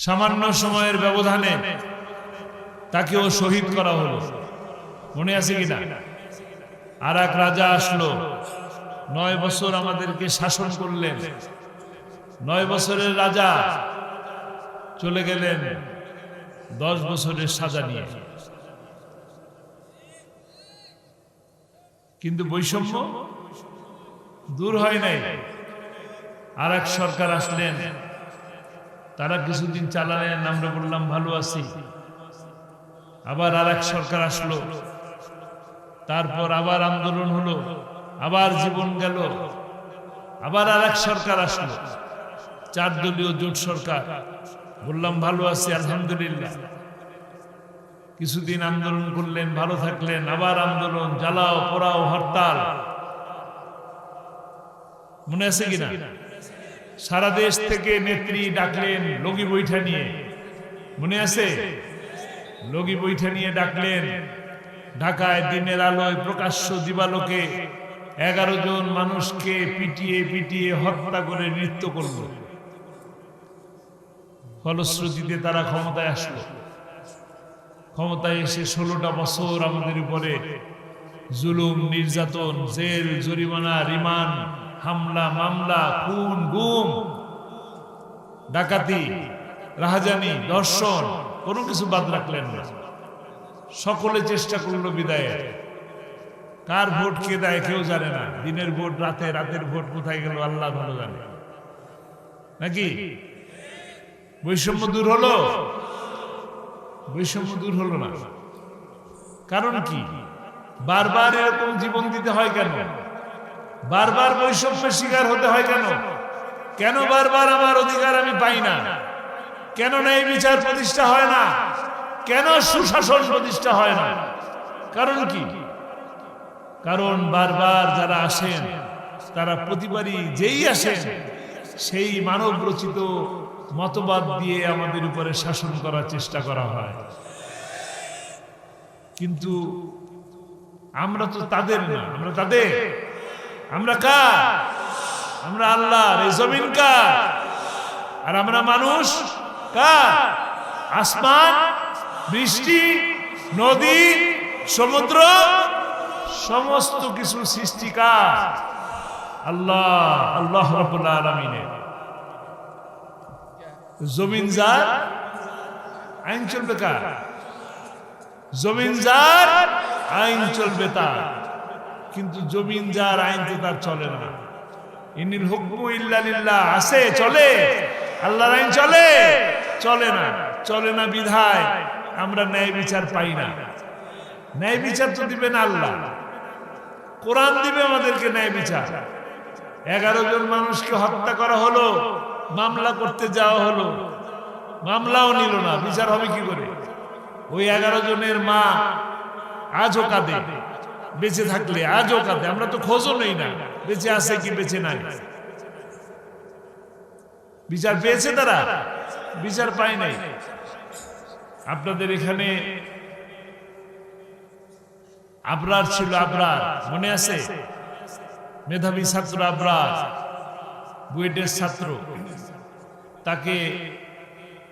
সামান্য সময়ের ব্যবধানে তাকেও শহীদ করা হলো। মনে আছে কিনা? আর এক রাজা আসলো। নয় বছর আমাদেরকে শাসন করলেন। নয় বছরের রাজা চলে গেলেন দশ বছরের সাজা নিয়ে। কিন্তু বৈষম্য দূর হয় নাই। আর এক সরকার আসলেন। তারা কিছুদিন চালালেন আমরা বললাম, ভালো আছি। আবার আর এক সরকার আসলো। তারপর আবার আন্দোলন হলো, আবার জীবন গেল, আবার আর এক সরকার আসলো। চার দলীয় জোট সরকার, বললাম, ভালো আছি, আলহামদুলিল্লাহ। কিছুদিন আন্দোলন করলেন, ভালো থাকলেন, আবার আন্দোলন, জ্বালাও, পোড়াও, হরতাল। মনে আছে কিনা? সারা দেশ থেকে নেত্রী ডাকলেন, লগি বৈঠা নিয়ে। মনে আছে? লগি বৈঠা নিয়ে ডাকলেন। ঢাকায় দিনের আলোয় প্রকাশ্য দিবালোকে এগারো জন মানুষকে পিটিয়ে পিটিয়ে হত্যা করে নৃত্য করল। ফলশ্রুতিতে তারা ক্ষমতায় আসলো। ক্ষমতায় এসে ষোলোটা বছর আমাদের উপরে জুলুম, নির্যাতন, জেল, জরিমানা, রিমান্ড হামলা, মামলা, খুন, গুম, ডাকাতি, রাহাজানি দর্শন কোনো কিছু বাদ রাখলেন না। সকলে চেষ্টা করল বিদায়ের। কার ভোট কে দেয় কেউ জানে না। দিনের ভোট, রাতে, রাতের ভোট কোথায় গেল আল্লাহ ভালো জানে। নাকি? বৈষম্য দূর হলো? বৈষম্য দূর হলো না। কারণ কি? বারবার এরকম জীবন দিতে হয় কেন? বারবার বৈষম্যের শিকার হতে হয় কেন? কেন বারবার আমার অধিকার আমি পাই না? কেন ন্যায় বিচার প্রতিষ্ঠা হয় না? কেন সুশাসন প্রতিষ্ঠা হয় না? কারণ কি? কারণ বারবার যারা আসেন, তারা প্রতিবারই যেই আসেন, সেই মানব রচিত মতবাদ দিয়ে আমাদের উপরে শাসন করার চেষ্টা করা হয়। কিন্তু আমরা তো তাদের না, আমরা তাদের। আমরা কার? আমরা আল্লাহর, এই জমিন কার? আর আমরা মানুষ কার? আসমান, বৃষ্টি, নদী, সমুদ্র, সমস্ত কিছু সৃষ্টি কার? আল্লাহ আল্লাহ আলামিনের। জমিন যার, আইন চলবে কার? জমিন যার, আইন চলবে তার। কিন্তু জমিন যার আইন তো তার চলে না। ইনিল হুকমু ইল্লা লিল্লাহ। আছে, চলে। আল্লাহর আইন চলে। চলে না। চলে না বিধায় আমরা ন্যায় বিচার পাই না। ন্যায় বিচার তো দিবেন আল্লাহ। কোরআন দিবে আমাদেরকে ন্যায় বিচার। এগারো জন মানুষকে হত্যা করা হলো, মামলা করতে যাওয়া হলো। মামলাও নিল না। বিচার হবে কি করে? ওই এগারো জনের মা আজও কাঁদে। বেঁচে থাকলে আজও কাঁদে। আমরা তো খোঁজও নেই না, বেঁচে আছে কি বেঁচে নাই। বিচার পেয়েছে তারা? বিচার পায় নাই। আপনাদের এখানে আবরার ছিল, আবরার, মনে আছে? মেধাবী ছাত্র আবরার, বুয়েটের ছাত্র। তাকে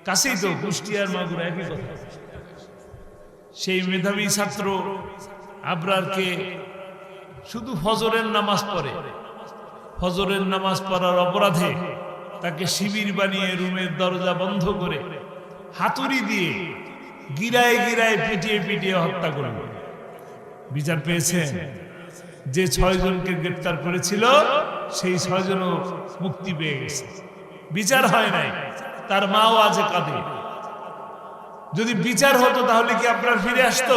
কাছেই তো কুষ্টিয়ার মাগুর, একই কথা। সেই মেধাবী ছাত্র আবরারকে শুধু ফজরের নামাজ পড়ে। ফজরের নামাজ পড়ার অপরাধে তাকে শিবির বানিয়ে রুমের দরজা বন্ধ করে হাতুড়ি দিয়ে গিরায় গিরায় পিটিয়ে পিটিয়ে হত্যা করল। বিচার পেয়েছে যে ছয় জনকে গ্রেপ্তার করেছিল, সেই ছয়জনও মুক্তি পেয়ে গেছে। বিচার হয় নাই, তার মাও আজ কাঁদে। যদি বিচার হতো, তাহলে কি আপনার ফিরে আসতো?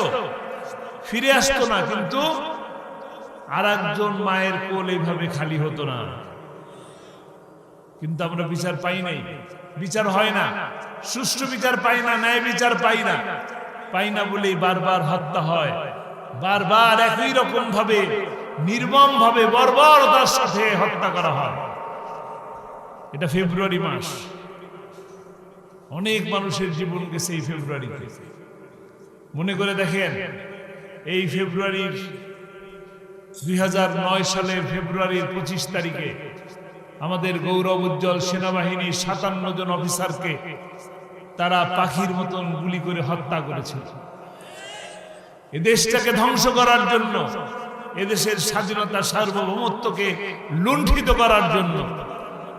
ফিরে আসতো না, কিন্তু আর একজন মায়ের কোল এইভাবে খালি হতো না। কিন্তু আমরা বিচার পাই নাই। বিচার হয় না। সুষ্ঠু বিচার পাই না, ন্যায় বিচার পাই না। পাই না বলেই বারবার হত্যা হয়। বারবার একই রকম ভাবে, নির্মম ভাবে, বর্বরতার সাথে হত্যা করা হয়। এটা ফেব্রুয়ারি মাস। অনেক মানুষের জীবন গেছে এই ফেব্রুয়ারিতে। মনে করে দেখেন এই ফেব্রুয়ারির দুই সালের ফেব্রুয়ারির পঁচিশ তারিখে আমাদের গৌরব উজ্জ্বল সেনাবাহিনীর সাতান্ন জন অফিসারকে তারা পাখির মতন গুলি করে হত্যা করেছিল এ দেশটাকে ধ্বংস করার জন্য এদেশের স্বাধীনতা সার্বভৌমত্বকে লুণ্ঠিত করার জন্য,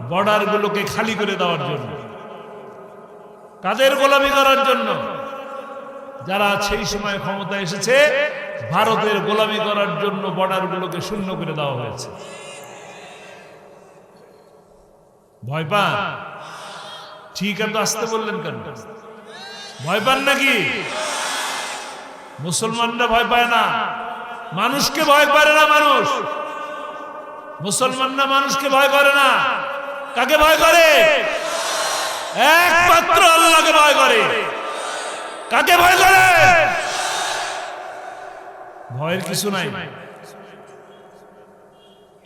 বর্ডারগুলোকে খালি করে দেওয়ার জন্য, কাদের গোলামি করার জন্য যারা সেই সময় ক্ষমতা এসেছে, ভারতের গোলামি করার জন্য বর্ডারগুলোকে শূন্য করে দেওয়া হয়েছে। ভয় পান? ঠিক এত আসতে বললেন কেন? ভয় পান নাকি? মুসলমানরা ভয় পায় না। মানুষকে ভয় করে না মানুষ। মুসলমানরা মানুষকে ভয় করে না। কাকে ভয় করে? একমাত্র আল্লাহকে ভয় করে। কাকে ভয় করে? ভয়ের কিছু নাই।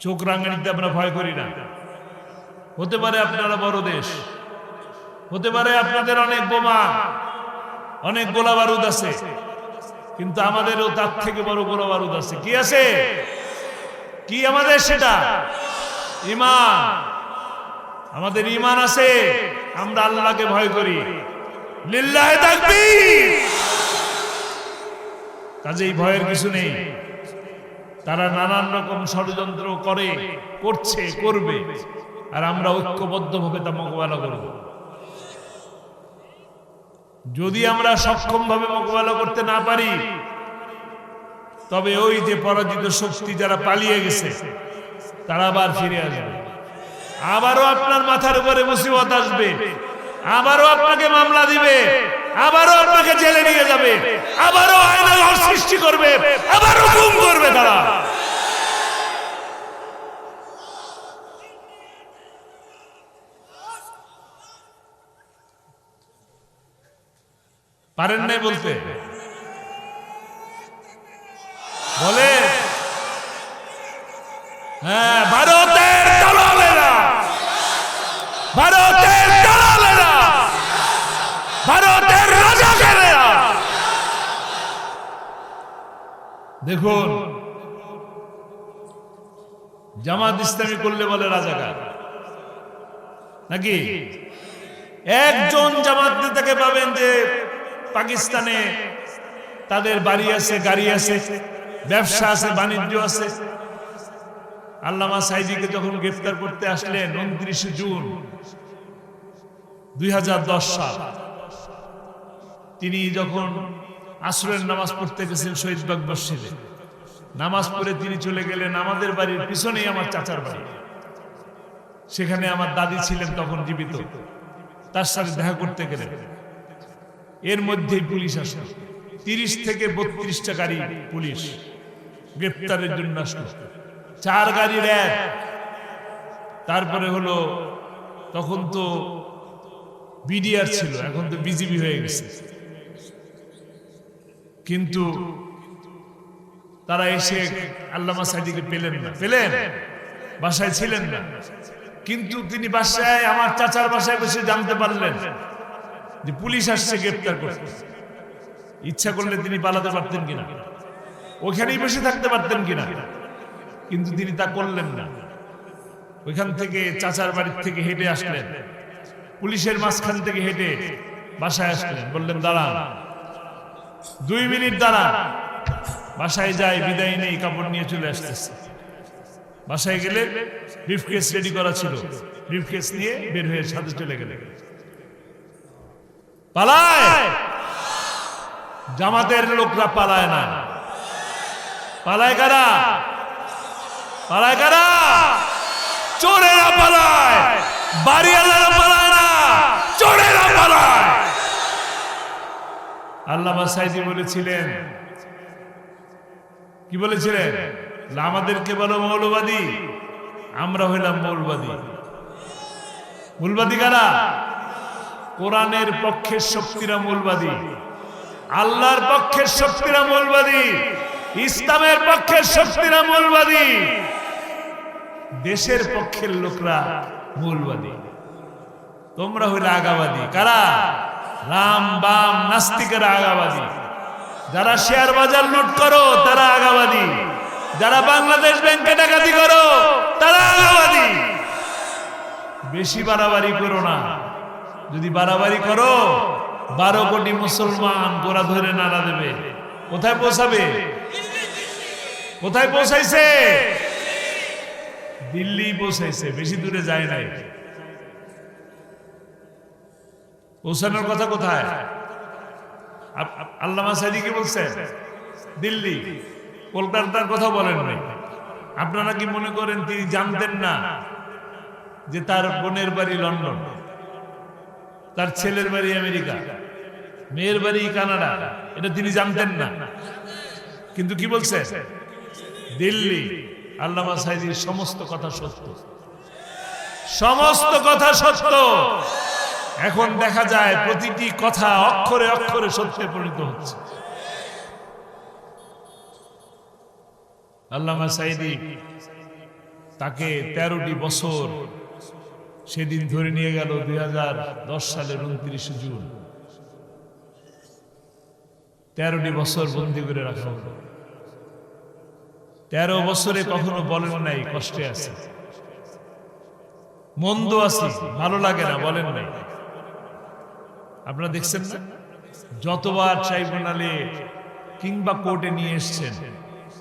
চোখ রাঙানিতে আমরা ভয় করি না। হতে পারে আপনারা বড় দেশ। হতে পারে আপনাদের অনেক বোমা। অনেক গোলা বারুদ আছে। কিন্তু আমাদেরও তার থেকে বড় গোলা বারুদ আছে। কি আছে? কি আমাদের সেটা? ইমান। আমাদের ইমান আছে। আমরা আল্লাহকে ভয় করি। কাজেই ভয়ের কিছু নেই। তারা নানান রকম ষড়যন্ত্র করে, করছে, করবে, আর আমরা ঐক্যবদ্ধভাবে তা মোকাবেলা করব। যদি আমরা সক্ষমভাবে মোকাবেলা করতে না পারি, তবে ওই যে পরাজিত শক্তি যারা পালিয়ে গেছে, তারা আবার ফিরে আসবে। আবারও আপনার মাথার উপরে মুসিবত আসবে। আবারও আপনাকে মামলা দিবে। আবারও আপনাকে জেলে নিয়ে যাবে। আবারও আইনের সৃষ্টি করবে। আবারও গুম করবে তারা। পারেন নাই বলতে? বলে? হ্যাঁ ভারতের ভারতের রাজাকেরা দেখুন, জামাত ইসলামী করলে বলে রাজাকার। নাকি? একজন জামাত নেতাকে পাবেন যে পাকিস্তানে তাদের বাড়ি আছে, গাড়ি আছে, ব্যবসা আছে, বাণিজ্য আছে। আল্লামা সাইদিকে যখন গ্রেফতার করতে আসলেন উনত্রিশে জুন দুই হাজার দশ সাল, তিনি যখন আসরের নামাজ পড়তে গেছেন শহীদবাগ মসজিদে। নামাজ পড়ে তিনি চলে গেলেন আমাদের বাড়ির পিছনেই আমার চাচার বাড়ি। সেখানে আমার দাদি ছিলেন তখন জীবিত। তার সাথে দেখা করতে গেলেন। এর মধ্যেই পুলিশ আসে তিরিশ থেকে বত্রিশটা গাড়ি পুলিশ গ্রেপ্তারের জন্য আসলো। চার গাড়ি এক। তারপরে হলো, তখন তো বিডিআর ছিল, এখন তো বিজিবি হয়ে গেছে। কিন্তু তারা এসে আল্লামা সাইদিকে পেলেন না। পেলেন? বাসায় ছিলেন না। কিন্তু তিনি বাসায়, আমার চাচার বাসায় বসে জানতে পারলেন যে পুলিশ আসছে, গ্রেপ্তার করতে। ইচ্ছা করলে তিনি পালাতে পারতেন কিনা? ওখানেই বসে থাকতে পারতেন কিনা? কিন্তু তিনি তা করলেন না। ওইখান থেকে চাচার বাড়ির থেকে হেঁটে আসলেন। পুলিশের মাঝখান থেকে হেঁটে বাসায় আসলেন। বললেন, দাঁড়ান। দুই মিনিট দাঁড়ান। বাসায় যায় বিদায় নেই, কাপড় নিয়ে চলে আসতেছে। বাসায় গেলে ব্রিফকেস রেডি করা ছিল। ব্রিফকেস নিয়ে বের হয়ে সাথে চলে গেলে পালায়! জামাতের লোকরা পালায় না। পালায় কারা? পালায় কারা? চোরেরা পালায়! বাড়িওয়ালারা পালায় না চোরেরা পালায় আল্লামা সাইদি বলেছিলেন। কি বলেছিলেন, আমাদেরকে বলো মৌলবাদী, আমরা হইলাম মৌলবাদী। মূলবাদী কারা? কোরআনের পক্ষের শক্তিরা মূলবাদী। আল্লাহর পক্ষের শক্তিরা মূলবাদী। ইসলামের পক্ষের শক্তিরা মূলবাদী। দেশের পক্ষের লোকরা মূলবাদী। তোমরা হইলে আগাবাদী। কারা? রাম বাম নাস্তিকেরা আগাবাদী। যারা শেয়ার বাজার লুট করো, তারা আগাবাদী। যারা বাংলাদেশ ব্যাংকে ডাকাতি করো, তারা আগাবাদী। বেশি বাড়াবাড়ি করো না। যদি বাড়াবাড়ি করো, বারো কোটি মুসলমান গোড়া ধরে নাড়া দেবে। কোথায় পৌঁছাবে? কোথায় পৌঁছাইছে? দিল্লি পৌঁছাইছে, বেশি দূরে যায় নাই। পৌঁছানোর কথা কোথায়? আল্লামা সাইদি কি বলছেন? দিল্লি। কলকাতার কথা বলেন নাই আপনারা কি মনে করেন তিনি জানতেন না যে তার বোনের বাড়ি লন্ডন। তার ছেলের বাড়ি আমেরিকা। মেয়ের বাড়ি কানাডা। এটা তিনি জানতেন না। কিন্তু কি বলছে? দিল্লি। আল্লামা সাইদির সমস্ত কথা সত্য। সমস্ত কথা সত্য। এখন দেখা যায় প্রতিটি কথা অক্ষরে অক্ষরে সত্যে পরিণত হচ্ছে। আল্লামা সাইদি তাকে তেরোটি বছর সেদিন ধরে নিয়ে গেল দুই হাজার দশ সালের উনত্রিশে জুন। তেরোটি বছর বন্দি করে রাখা হলো। তেরো বছরে কখনো বলেন নাই, কষ্টে আছে। মন্দ আছি, ভালো লাগে না, বলেন নাই। আপনারা দেখছেন না? যতবার ট্রাইব্যুনালে কিংবা কোর্টে নিয়ে এসছেন,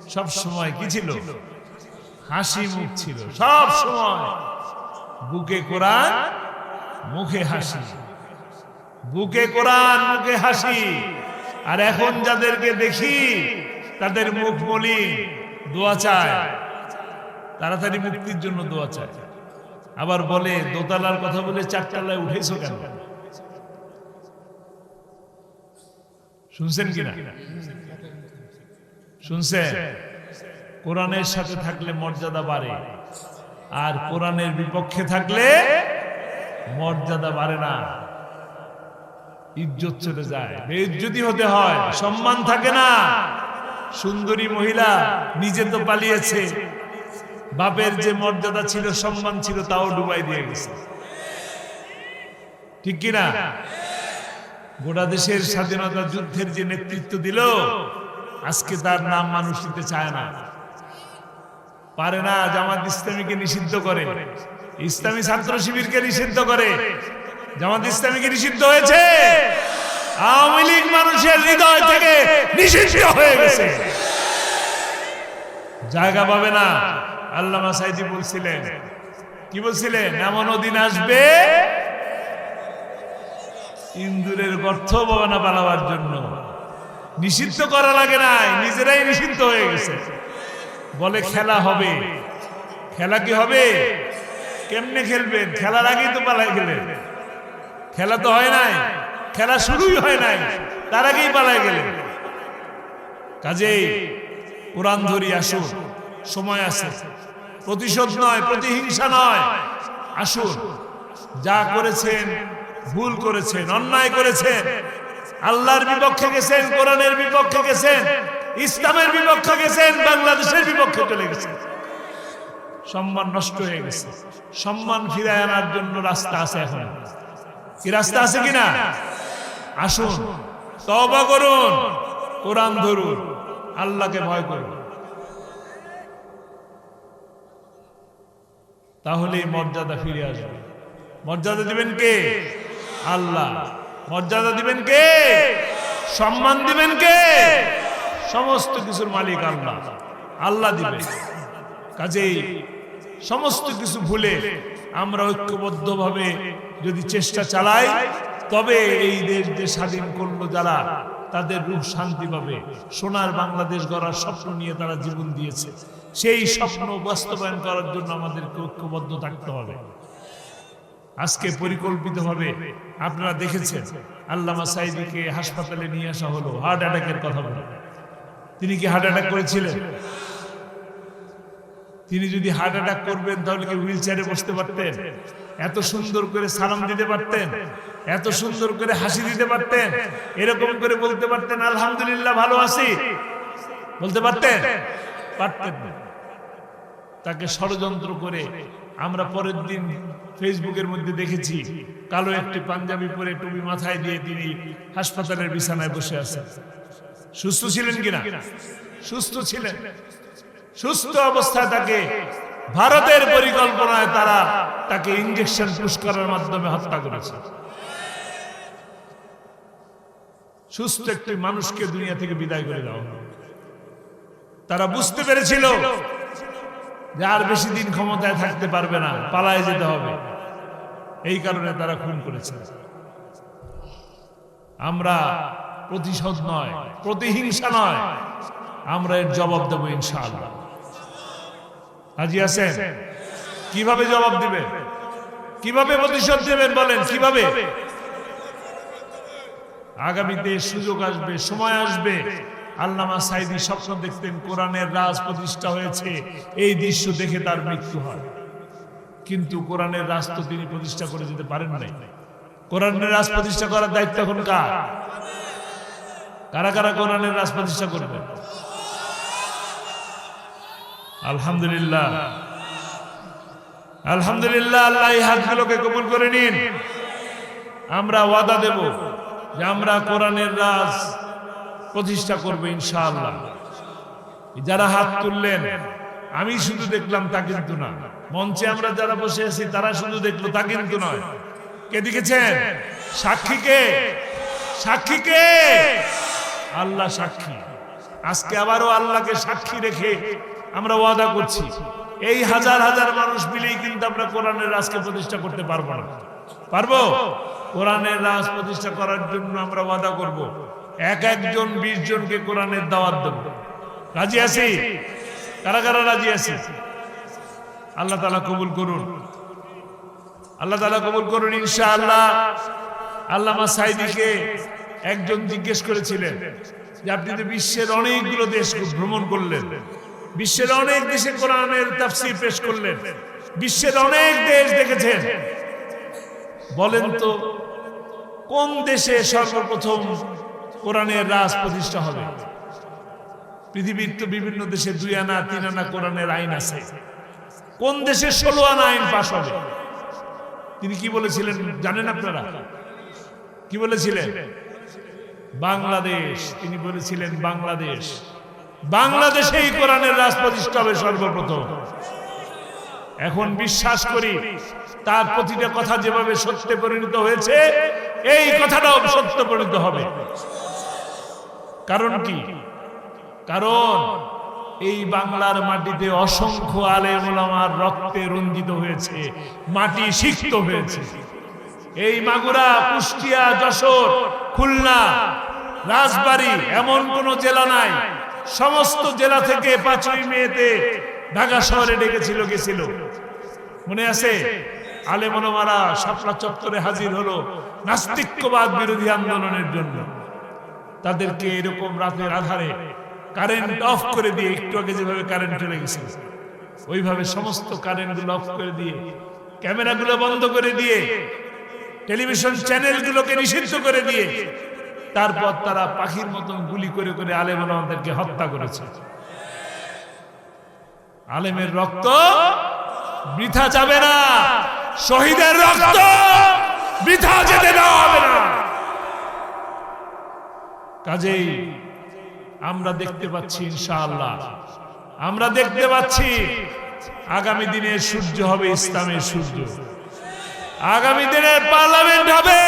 সব সময় কি ছিল? হাসি মুখ ছিল, সব সময়। বুকে কোরআন, মুখে হাসি। বুকে কোরআন, মুখে হাসি। আর এখন যাদেরকে দেখি, তাদের মুখ বলি দোয়া চায়। তাড়াতাড়ি মুক্তির জন্য দোয়া চায়। আবার বলে, দোতলার কথা বলে চারতলায় উঠেছো কেন? শুনছেন কিনা? শুনছেন? কোরআনের সাথে থাকলে মর্যাদা বাড়ে, আর কোরআনের বিপক্ষে থাকলে মর্যাদা বাড়ে না। ইজ্জত চলে যায়, বেইজ্জতি হতে হয়, সম্মান থাকে না। সুন্দরী মহিলা নিজে তো পালিয়েছে, বাপের যে মর্যাদা ছিল, সম্মান ছিল, তাও ডুবাই দিয়ে গেছে। ঠিক কিনা? গোটা দেশের স্বাধীনতা যুদ্ধের যে নেতৃত্ব দিল, আজকে তার নাম মানুষ নিতে চায় না। পারে না জামাত ইসলামীকে নিষিদ্ধ করে। ইসলামী ছাত্র শিবিরকে নিষিদ্ধ করে। জামাত ইসলামীকে নিষিদ্ধ হয়েছে। আওয়ামী লীগ মানুষের হৃদয় থেকে নিষিদ্ধ হয়ে গেছে। জায়গা পাবে না, আল্লামা সাইদি বলছিলেন। কি বলছিলেন? এমন দিন আসবে ইন্দুরের গর্থ বাবানা পালাবার জন্য। নিষিদ্ধ করা লাগে নাই, নিজেরাই নিষিদ্ধ হয়ে গেছে। বলে খেলা হবে। খেলা কি হবে? কেমনে খেলবেন? খেলার আগেই তো পালাই গেলেন। খেলা তো হয় নাই। খেলা শুরুই হয় নাই। তার আগেই পালাই গেলেন। কাজেই কোরআন ধরি আসুন। সময় আছে। প্রতিশোধ নয়, প্রতিহিংসা নয়। আসুন। যা করেছেন ভুল করেছেন, অন্যায় করেছেন। আল্লাহর বিপক্ষে গেছেন, কোরআনের বিপক্ষে গেছেন, ইসলামের বিপক্ষে গেছেন, বাংলাদেশের বিপক্ষে চলে গেছেন। সম্মান নষ্ট হয়ে গেছে। সম্মান ফিরায় আনার জন্য রাস্তা আছে এখন। কি রাস্তা আছে কিনা? আসুন তবা করুন, কোরআন ধরুন, আল্লাহকে ভয় করুন। তাহলে মর্যাদা ফিরে আসবে। মর্যাদা দিবেন কে? আল্লাহ। মর্যাদা দিবেন কে? সম্মান দিবেন কে? সমস্ত কিছুর মালিক আল্লাহ। আল্লাহ দিবেন। কাজেই সমস্ত কিছু ভুলে আমরা ঐক্যবদ্ধভাবে যদি চেষ্টা চালাই, তবে এই দেশ যে স্বাধীন করল যারা, তাদের রূপ শান্তি পাবে। সোনার বাংলাদেশ গড়ার স্বপ্ন নিয়ে তারা জীবন দিয়েছে। সেই স্বপ্ন বাস্তবায়ন করার জন্য আমাদেরকে ঐক্যবদ্ধ থাকতে হবে। আজকে পরিকল্পিত পরিকল্পিতভাবে আপনারা দেখেছেন আল্লামা সাইদিকে হাসপাতালে নিয়ে আসা হলো হার্ট অ্যাটাকের কথা বলে। তিনি কি হার্ট অ্যাটাক করেছিলেন? তিনি যদি হার্ট অ্যাটাক করবেন তাহলে কি হুইল চেয়ারে বসতে পারতেন? এত সুন্দর করে সালাম দিতে পারতেন? এত সুন্দর করে হাসি দিতে পারতেন? এরকম করে বলতে পারতেন আলহামদুলিল্লাহ ভালো আছি। বলতে পারতেন? পারতেন। তাকে ষড়যন্ত্র করে আমরা পরের দিন ফেসবুকের মধ্যে দেখেছি, কালো একটি পাঞ্জাবি পরে টুপি মাথায় দিয়ে তিনি হাসপাতালের বিছানায় বসে আছেন। সুস্থ ছিলেন কিনা? সুস্থ ছিলেন। সুস্থ অবস্থায় তাকে ভারতের পরিকল্পনায় তারা তাকে ইঞ্জেকশন পুশ করার মাধ্যমে হত্যা করেছে। সুস্থ একটি মানুষকে দুনিয়া থেকে বিদায় করে দেওয়া তারা বুঝতে পেরেছিল যে আর বেশি দিন ক্ষমতায় থাকতে পারবে না, পালায় যেতে হবে। এই কারণে তারা খুন করেছে। আমরা প্রতিশোধ নয়, প্রতিহিংসা নয়, আমরা এর জবাব দেবো ইনশাআল্লাহ। হাজি আছেন কীভাবে জবাব দিবেন? কীভাবে প্রতিশোধ দেবেন বলেন, কীভাবে? আগামীতে সুযোগ আসবে, সময় আসবে। আল্লামা সাইদি স্বপ্ন দেখতেন কোরআনের রাজ প্রতিষ্ঠা হয়েছে, এই দৃশ্য দেখে তার মৃত্যু হয়। কিন্তু কোরআনের রাজ তো তিনি প্রতিষ্ঠা করে যেতে পারেন নাই। কোরআনের রাজ প্রতিষ্ঠা করার দায়িত্ব এখন কার? কারা কারা কোরআনের রাজ প্রতিষ্ঠা করবে আলহামদুলিল্লাহ। আলহামদুলিল্লাহ, আল্লাহ এই হাতগুলোকে কবুল করে নিন। আমরা ওয়াদা দেব যে আমরা কোরআনের রাজ প্রতিষ্ঠা করবে ইনশাআল্লাহ। যারা হাত তুললেন, আমি শুধু দেখলাম তা কিন্তু না। মঞ্চে আমরা যারা বসে আছি, তারা শুধু দেখল তা কিন্তু নয়। কে দেখেছেন? সাক্ষী কে? সাক্ষী কে? আল্লাহ সাক্ষী। আজকে আবারও আল্লাহকে সাক্ষী রেখে আমরা ওয়াদা করছি। এই হাজার হাজার মানুষ মিলেই কিন্তু আমরা কোরআনের রাজকে প্রতিষ্ঠা করতে পারব না। পারব? কোরআনের রাজ প্রতিষ্ঠা করার জন্য আমরা ওয়াদা করব। এক একজন বিশ জনকে কোরআনের দাওয়াত দেব। রাজি আছি? কারা কারা রাজি আছি? আল্লাহ তালা কবুল করুন। আল্লাহ তালা কবুল করুন, ইনশাআল্লাহ। আল্লামা সাইদিকে একজন জিজ্ঞেস করেছিলেন যে, আপনি তো বিশ্বের অনেকগুলো দেশ ভ্রমণ করলেন। বিশ্বের অনেক দেশে কোরআনের তাফসীর পেশ করলেন। বিশ্বের অনেক দেশ দেখেছেন। বলেন তো, কোন দেশে সর্বপ্রথম কোরআনের রাজ প্রতিষ্ঠা হবে। পৃথিবীর তো বিভিন্ন দেশে দুই আনা, তিন আনা কোরআনের আইন আছে। কোন দেশে ষোলো আনা আইন পাশ হবে? তিনি কি বলেছিলেন জানেন আপনারা? কি বলেছিলেন? বাংলাদেশ। তিনি বলেছিলেন বাংলাদেশ। বাংলাদেশেই কোরআনের রাজ প্রতিষ্ঠা হবে সর্বপ্রথম। এখন বিশ্বাস করি, তার প্রতিটা কথা যেভাবে সত্যে পরিণত হয়েছে, এই কথাটাও সত্য পরিণত হবে। কারণ কি? কারণ এই বাংলার মাটিতে অসংখ্য আলেম ওলামার রক্তে রঞ্জিত হয়েছে, মাটি সিক্ত হয়েছে। এই মাগুরা, কুষ্টিয়া, যশোর, খুলনা, রাজবাড়ী এমন কোন জেলা নাই। সমস্ত জেলা থেকে পাঁচই মেয়েতে ঢাকা শহরে ডেকেছিল, গেছিল। মনে আছে? আলেমনমারা শাপলা চত্বরে হাজির হলো নাস্তিক্যবাদ বিরোধী আন্দোলনের জন্য। তাদেরকে এরকম রাতের আধারে কারেন্ট অফ করে দিয়ে একটু আগে যেভাবে কারেন্ট চলে গেছে, ওইভাবে সমস্ত কারেন্টগুলো অফ করে দিয়ে ক্যামেরাগুলো বন্ধ করে দিয়ে টেলিভিশন চ্যানেলগুলোকে নিষিদ্ধ করে দিয়ে, তারপর তারা পাখির মতন গুলি করে করে আলেম আমাদেরকে হত্যা করেছে। আলেমের রক্ত বৃথা যাবে না, শহীদের রক্ত বৃথা যেতে দেওয়া হবে না কাজেই আমরা দেখতে পাচ্ছি ইনশাআল্লাহ। আমরা দেখতে পাচ্ছি আগামী দিনে সূর্য হবে, ইসলামের সূর্য। আগামী দিনের পার্লামেন্ট হবে,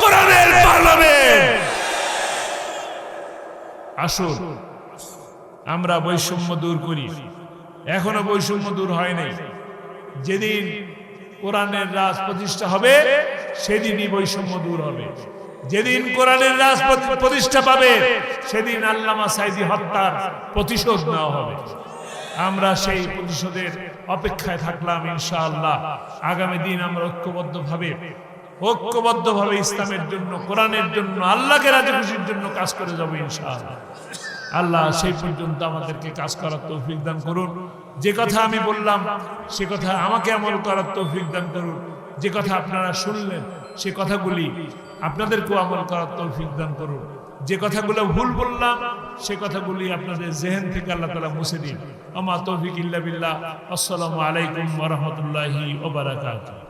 কোরআনের পার্লামেন্ট। আসুন, আমরা বৈষম্য দূর করি। এখনও বৈষম্য দূর হয় নাই যেদিন কোরআনের রাজ প্রতিষ্ঠা হবে, সেদিনই বৈষম্য দূর হবে। যেদিন কোরআনের রাজ প্রতি- প্রতিষ্ঠা পাবে, সেদিন আল্লামা সাইদি হত্যার প্রতিশোধ নেওয়া হবে। আমরা সেই প্রতিশোধের অপেক্ষায় থাকলাম ইনশাআল্লাহ। আগামী দিন আমরা ঐক্যবদ্ধভাবে ঐক্যবদ্ধভাবে ইসলামের জন্য, কোরআনের জন্য, আল্লাহকে রাজি খুশির জন্য কাজ করে যাব ইনশাআল্লাহ। আল্লাহ সেই পর্যন্ত আমাদেরকে কাজ করার তৌফিক দান করুন। যে কথা আমি বললাম, সে কথা আমাকে আমল করার তৌফিক দান করুন। যে কথা আপনারা শুনলেন, সে কথাগুলি আপনাদেরকেও আমল করার তৌফিক দান করুন। যে কথাগুলো ভুল বললাম, সে কথাগুলি আপনাদের জেহেন থেকে আল্লাহ তালা মুছে দিন। আমা তৌফিক ইল্লা বিল্লাহ। আসসালামু আলাইকুম ওয়া রাহমাতুল্লাহি